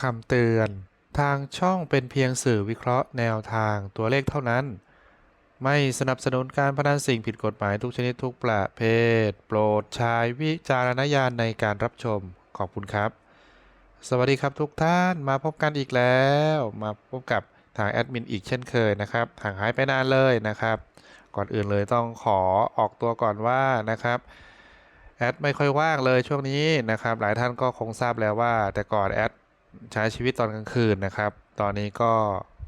คำเตือน ทางช่องเป็นเพียงสื่อวิเคราะห์แนวทางตัวเลขเท่านั้น ไม่สนับสนุนการพนันสิ่งผิดกฎหมายทุกชนิดทุกประเภท โปรดใช้วิจารณญาณในการรับชม ขอบคุณครับ สวัสดีครับทุกท่านมาพบกันอีกแล้ว มาพบกับทางแอดมินอีกเช่นเคยนะครับห่างหายไปนานเลยนะครับ ก่อนอื่นเลยต้องขอออกตัวก่อนว่านะครับแอดไม่ค่อยว่างเลยช่วงนี้นะครับ หลายท่านก็คงทราบแล้วว่า แต่ก่อนแอด ใช้ชีวิตตอนกลางคืนนะครับ ตอนนี้ก็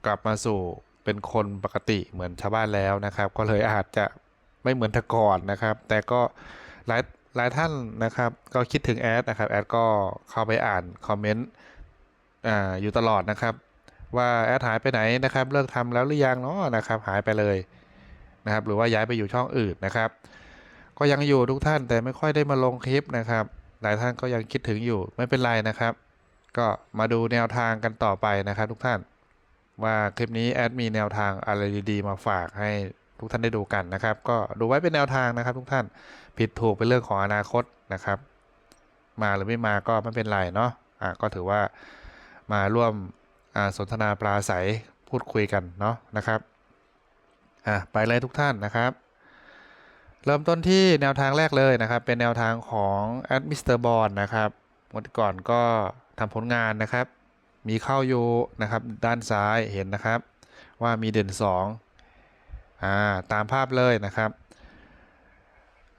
กลับมาสู่เป็นคนปกติเหมือนชาวบ้านแล้วนะครับ ก็เลยอาจจะไม่เหมือนแต่ก่อนนะครับ แต่ก็หลายหลายท่านนะครับก็คิดถึงแอดนะครับแอดก็เข้าไปอ่านคอมเมนต์อ่าอยู่ตลอดนะครับ ว่าแอดหายไปไหนนะครับ เลิกทำแล้วหรือยังเนาะนะครับ หายไปเลยนะครับ หรือว่าย้ายไปอยู่ช่องอื่นนะครับ ก็ยังอยู่ทุกท่านแต่ไม่ค่อยได้มาลงคลิปนะครับ หลายท่านก็ยังคิดถึงอยู่ไม่เป็นไรนะครับ ก็มาดูแนวทางกันต่อไปนะครับทุกท่าน ว่าคลิปนี้แอดมีแนวทางอะไรดีๆมาฝากให้ทุกท่านได้ดูกันนะครับ ก็ดูไว้เป็นแนวทางนะครับ ทุกท่านผิดถูกเป็นเรื่องของอนาคตนะครับ มาหรือไม่มาก็ไม่เป็นไรเนาะอะก็ถือว่ามาร่วมสนทนาปราศัยพูดคุยกันเนาะนะครับอะไปเลยทุกท่านนะครับ เริ่มต้นที่แนวทางแรกเลยนะครับ เป็นแนวทางของแอดมิสเตอร์บอลนะครับวันก่อนก็ ทำผลงานนะครับ มีเข้าอยู่นะครับ ด้านซ้ายเห็นนะครับ ว่ามีเด่น2อ่าตามภาพเลยนะครับ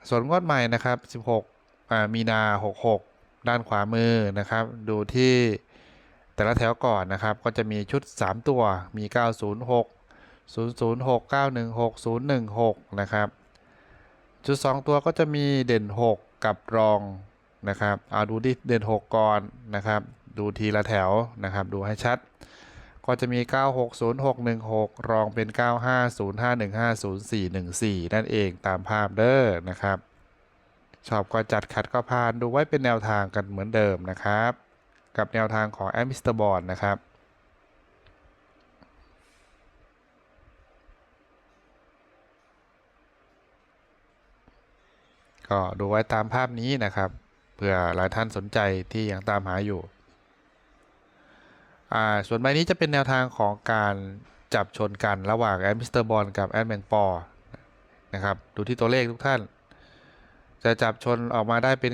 ส่วนงวดใหม่นะครับ 16อ่ามีนา 66 ด้านขวามือนะครับ ดูที่แต่ละแถวก่อนนะครับ ก็จะมีชุด 3 ตัว มี 906 006 916 016 นะครับ ชุด 2 ตัวก็จะมีเด่น 6 กับรอง นะครับเอาดูที่เด่น6ก่อนนะครับ ดูทีละแถวนะครับ ดูให้ชัด ก็จะมี 960616 รองเป็น 9505150414 นั่นเองตามภาพเด้อนะครับ ชอบก็จัดขัดก็ผ่านดูไว้เป็นแนวทางกันเหมือนเดิมนะครับ กับแนวทางของแอมิสเตอร์บอลนะครับก็ดูไว้ตามภาพนี้นะครับ เผื่อหลายท่านสนใจที่ยังตามหาอยู่ ส่วนใบนี้จะเป็นแนวทางของการจับชนกันระหว่างแอดมิสเตอร์บอลกับแอดแมงปอนะครับ ดูที่ตัวเลขทุกท่าน จะจับชนออกมาได้เป็น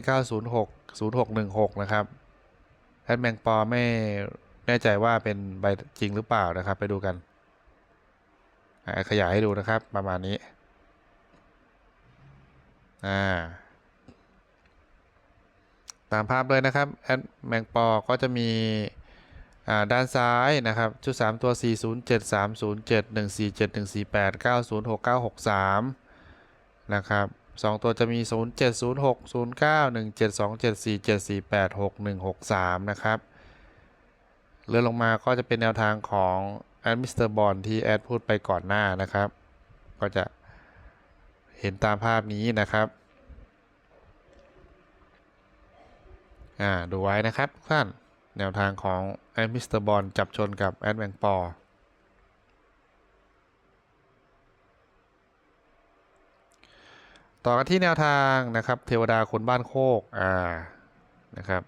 906 0616 นะครับแอดแมงปอไม่แน่ใจว่าเป็นใบจริงหรือเปล่านะครับ ไปดูกัน ขยายให้ดูนะครับประมาณนี้ อ่า ตามภาพเลยนะครับแอดแมงปอก็จะมีด้านซ้ายนะครับชุด 3 ตัว 407 307 147 148 906 963 นะครับ2ตัวจะมี 0706 09 1727 4748 6163 นะครับเลื่อนลงมาก็จะเป็นแนวทางของแอดมิสเตอร์บอลที่แอดพูดไปก่อนหน้านะครับ ก็จะเห็นตามภาพนี้นะครับ อ่าดูไว้นะครับทุกท่านแนวทางของแอดมิสเตอร์บอลจับชนกับแอดแมงปอต่อกันที่แนวทางนะครับ เทวดาคนบ้านโคกอ่านะครับ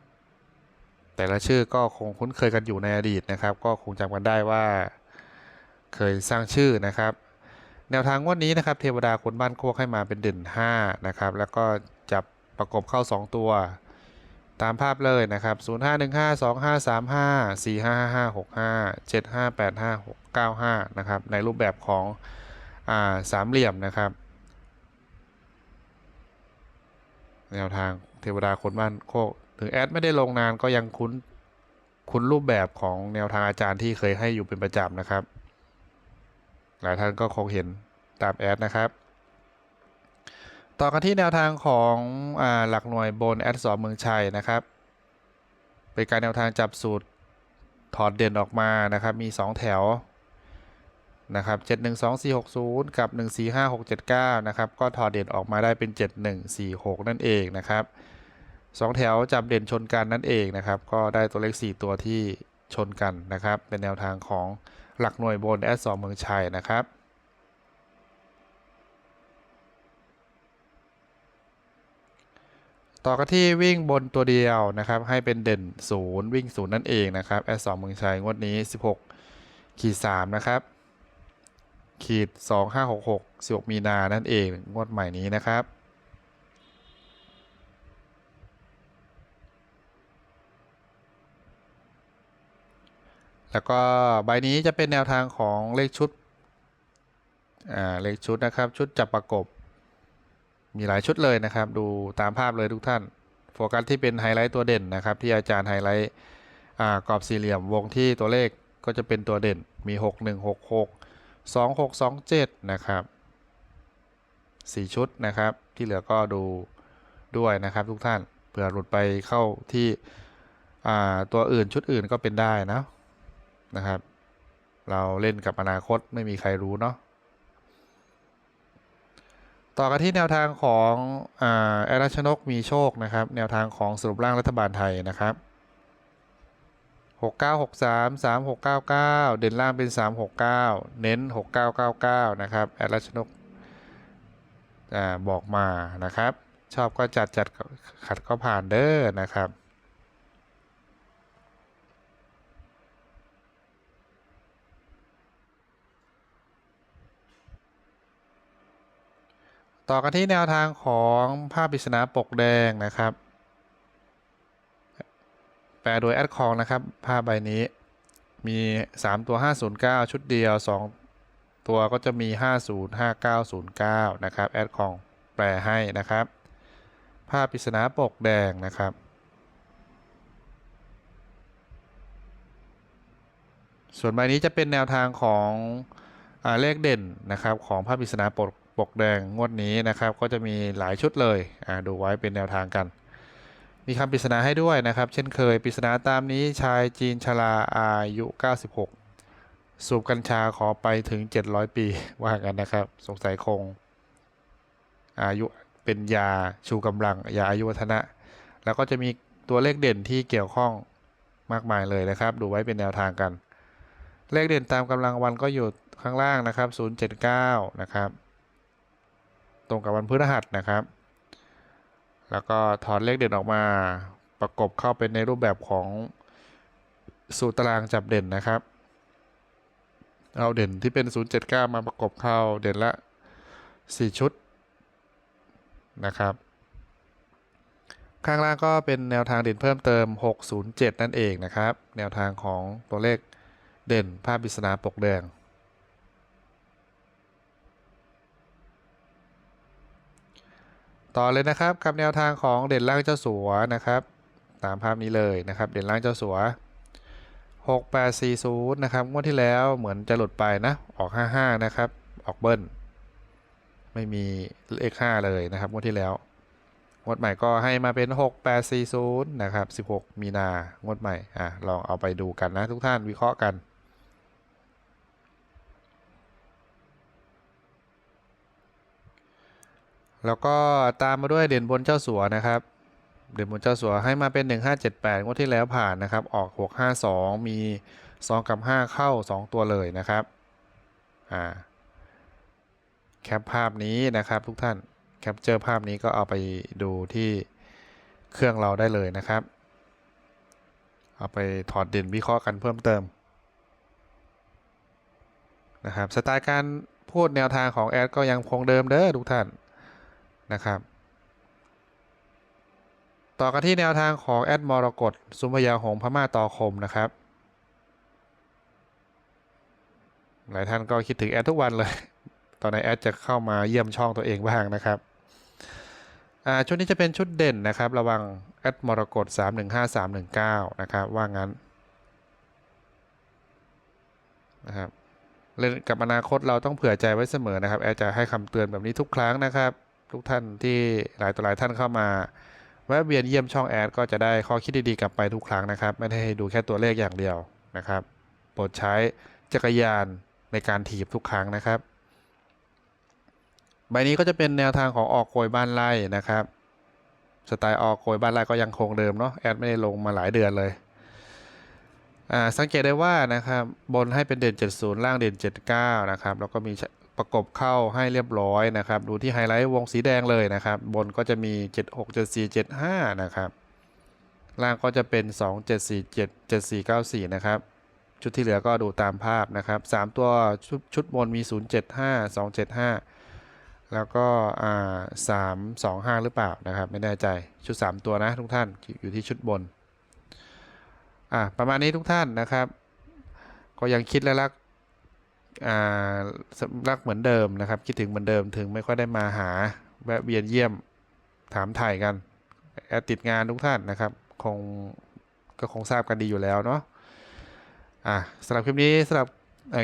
แต่ละชื่อก็คงคุ้นเคยกันอยู่ในอดีตนะครับ ก็คงจำกันได้ว่าเคยสร้างชื่อนะครับ แนวทางงวันนี้นะครับ เทวดาคนบ้านโคกให้มาเป็นเด่น5นะครับแล้วก็จับประกบเข้า 2 ตัว ตามภาพเลยนะครับ 0 5 1 5 2 5 3 5 4 5 5 6 5 7 5 8 5 6 9 5นะครับ ในรูปแบบของอ่าสามเหลี่ยมนะครับ แนวทางเทวดาคนบ้านโคก ถึงแอดไม่ได้ลงนานก็ยังคุ้น คุ้นรูปแบบของแนวทางอาจารย์ที่เคยให้อยู่เป็นประจำนะครับ หลายท่านก็คงเห็นตามแอดนะครับ ต่อกันที่แนวทางของอหลักหน่วยบนแอดสอเมืองชัยนะครับ เป็นการแนวทางจับสูตรถอดเด่นออกมานะครับ มี 2 แถวนะครับ712460 กับ 145679 นะครับ ก็ถอดเด่นออกมาได้เป็น 7146 นั่นเองนะครับ 2 แถวจับเด่นชนกันนั่นเองนะครับ ก็ได้ตัวเลข 4 ตัวที่ชนกันนะครับ เป็นแนวทางของหลักหน่วยบนแอดสอเมืองชัยนะครับ ต่อกันที่วิ่งบนตัวเดียวนะครับ ให้เป็นเด่นศูนย์วิ่งศูนย์นั่นเองนะครับแอดสองเมืองชัยงวดนี้ 16 ขีด 3 นะครับ ขีด 2566 16 มีนานั่นเองงวดใหม่นี้นะครับแล้วก็ใบนี้จะเป็นแนวทางของเลขชุด อ่า เลขชุดนะครับ ชุดจับประกบ มีหลายชุดเลยนะครับ ดูตามภาพเลยทุกท่าน โฟกัสที่เป็นไฮไลท์ตัวเด่นนะครับ ที่อาจารย์ไฮไลท์กรอบสี่เหลี่ยมวงที่ตัวเลขก็จะเป็นตัวเด่นมี 6 1 6 6 2 6 2 7 นะครับ 4 ชุดนะครับ ที่เหลือก็ดูด้วยนะครับทุกท่านเผื่อหลุดไปเข้าที่ตัวอื่นชุดอื่นก็เป็นได้นะนะครับ เราเล่นกับอนาคตไม่มีใครรู้เนาะ ต่อกันที่แนวทางของอแอรัชนกมีโชคนะครับ แนวทางของสรุปร่างรัฐบาลไทยนะครับ 6963 3699 เด่นล่างเป็น 369 เน้น 6999 นะครับแอรัชนกอบอกมานะครับ ชอบก็จัดจัดขัดก็ผ่านเด้อนะครับ ต่อกันที่แนวทางของภาพปริศนาปกแดงนะครับ แปลโดยแอดคองนะครับ ภาพใบนี้มี 3 ตัว 509 ชุดเดียว 2 ตัวก็จะมี 505909 นะครับ แอดคองแปลให้นะครับ ภาพปริศนาปกแดงนะครับ ส่วนใบนี้จะเป็นแนวทางของอเลขเด่นนะครับของภาพปริศนาปก ปกแดงงวดนี้นะครับ ก็จะมีหลายชุดเลยอ่าดูไว้เป็นแนวทางกัน มีคำปริศนาให้ด้วยนะครับ เช่นเคยปริศนาตามนี้ชายจีนชราอายุ 96 สูบกัญชาขอไปถึง 700 ปีว่ากันนะครับ สงสัยคง อายุเป็นยาชูกำลัง ยาอายุวัฒนะ แล้วก็จะมีตัวเลขเด่นที่เกี่ยวข้องมากมายเลยนะครับ ดูไว้เป็นแนวทางกัน เลขเด่นตามกำลังวันก็อยู่ข้างล่างนะครับ 079 นะครับ ตรงกับวันพฤหัสนะครับ แล้วก็ถอนเลขเด่นออกมาประกบเข้าเป็นในรูปแบบของสูตรตารางจับเด่นนะครับ เอาเด่นที่เป็น 079 มาประกบเข้าเด่นละ 4 ชุดนะครับ ข้างล่างก็เป็นแนวทางเด่นเพิ่มเติม 607 นั่นเองนะครับ แนวทางของตัวเลขเด่นภาพปริศนาปกแดง ต่อเลยนะครับกับแนวทางของเด่นล่างเจ้าสัวนะครับ ตามภาพนี้เลยนะครับ เด่นล่างเจ้าสัว6840นะครับงวดที่แล้วเหมือนจะหลุดไปนะออก 55 นะครับ ออกเบิ้ลไม่มีเลข5เลยนะครับงวดที่แล้วงวดใหม่ก็ให้มาเป็น 6840นะครับ16 มีนางวดใหม่อะลองเอาไปดูกันนะทุกท่านวิเคราะห์กัน แล้วก็ตามมาด้วยเด่นบนเจ้าสัวนะครับ เด่นบนเจ้าสัวให้มาเป็น 1578งวดที่แล้วผ่านนะครับ ออก 652 มี 2 กับ 5 เข้า 2 ตัวเลยนะครับ อ่า แคปภาพนี้นะครับทุกท่าน แคปเจอภาพนี้ก็เอาไปดูที่เครื่องเราได้เลยนะครับ เอาไปถอดเด่นวิเคราะห์กันเพิ่มเติมนะครับ สไตล์การพูดแนวทางของแอดก็ยังคงเดิมเด้อทุกท่าน นะครับต่อกันที่แนวทางของแอดมรกตสุมพยาหงพม่าต่อคมนะครับ หลายท่านก็คิดถึงแอดทุกวันเลย ตอนในแอดจะเข้ามาเยี่ยมช่องตัวเองบ้างนะครับอ่าชุดนี้จะเป็นชุดเด่นนะครับ ระวังแอดมรกต315319 นะครับ ว่างั้นนะครับเล่นกับอนาคตเราต้องเผื่อใจไว้เสมอนะครับ แอดจะให้คำเตือนแบบนี้ทุกครั้งนะครับ ทุกท่านที่หลายต่อหลายท่านเข้ามาแวะเวียนเยี่ยมช่องแอดก็จะได้ข้อคิดดีๆกลับไปทุกครั้งนะครับ ไม่ได้ดูแค่ตัวเลขอย่างเดียวนะครับโปรดใช้จักรยานในการถีบทุกครั้งนะครับใบนี้ก็จะเป็นแนวทางของออกโกยบ้านไร่นะครับ สไตล์ออกโกยบ้านไร่ก็ยังคงเดิมเนาะแอดไม่ได้ลงมาหลายเดือนเลยอ่าสังเกตได้ว่านะครับบนให้เป็นเด่น 70 ล่างเด่น 79 นะครับแล้วก็มี ประกบเข้าให้เรียบร้อยนะครับ ดูที่ไฮไลท์วงสีแดงเลยนะครับ บนก็จะมี 76 74 75 นะครับ ล่างก็จะเป็น 2 7 4 7 7 4 9 4 นะครับ ชุดที่เหลือก็ดูตามภาพนะครับ 3 ตัวชุดชุดบนมี 075 275 แล้วก็อ่า325หรือเปล่านะครับ ไม่แน่ใจชุด 3 ตัวนะทุกท่านอยู่ที่ชุดบนอะประมาณนี้ทุกท่านนะครับ ก็ยังคิดและรัก รักเหมือนเดิมนะครับ คิดถึงเหมือนเดิมถึงไม่ค่อยได้มาหาแวะเวียนเยี่ยมถามถ่ายกันแอดติดงานทุกท่านนะครับคงก็คงทราบกันดีอยู่แล้วเนาะอะสำหรับคลิปนี้สำหรับ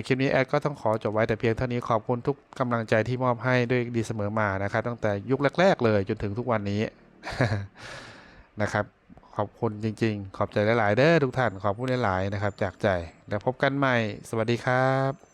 คลิปนี้แอดก็ต้องขอจบไว้แต่เพียงเท่านี้ขอบคุณทุกกำลังใจที่มอบให้ด้วยดีเสมอมานะครับ ตั้งแต่ยุคแรก ๆ เลยจนถึงทุกวันนี้นะครับขอบคุณจริง ๆ ขอบใจหลาย ๆ เด้อทุกท่าน ขอบคุณหลาย ๆ นะครับ จากใจ แล้วพบกันใหม่ สวัสดีครับ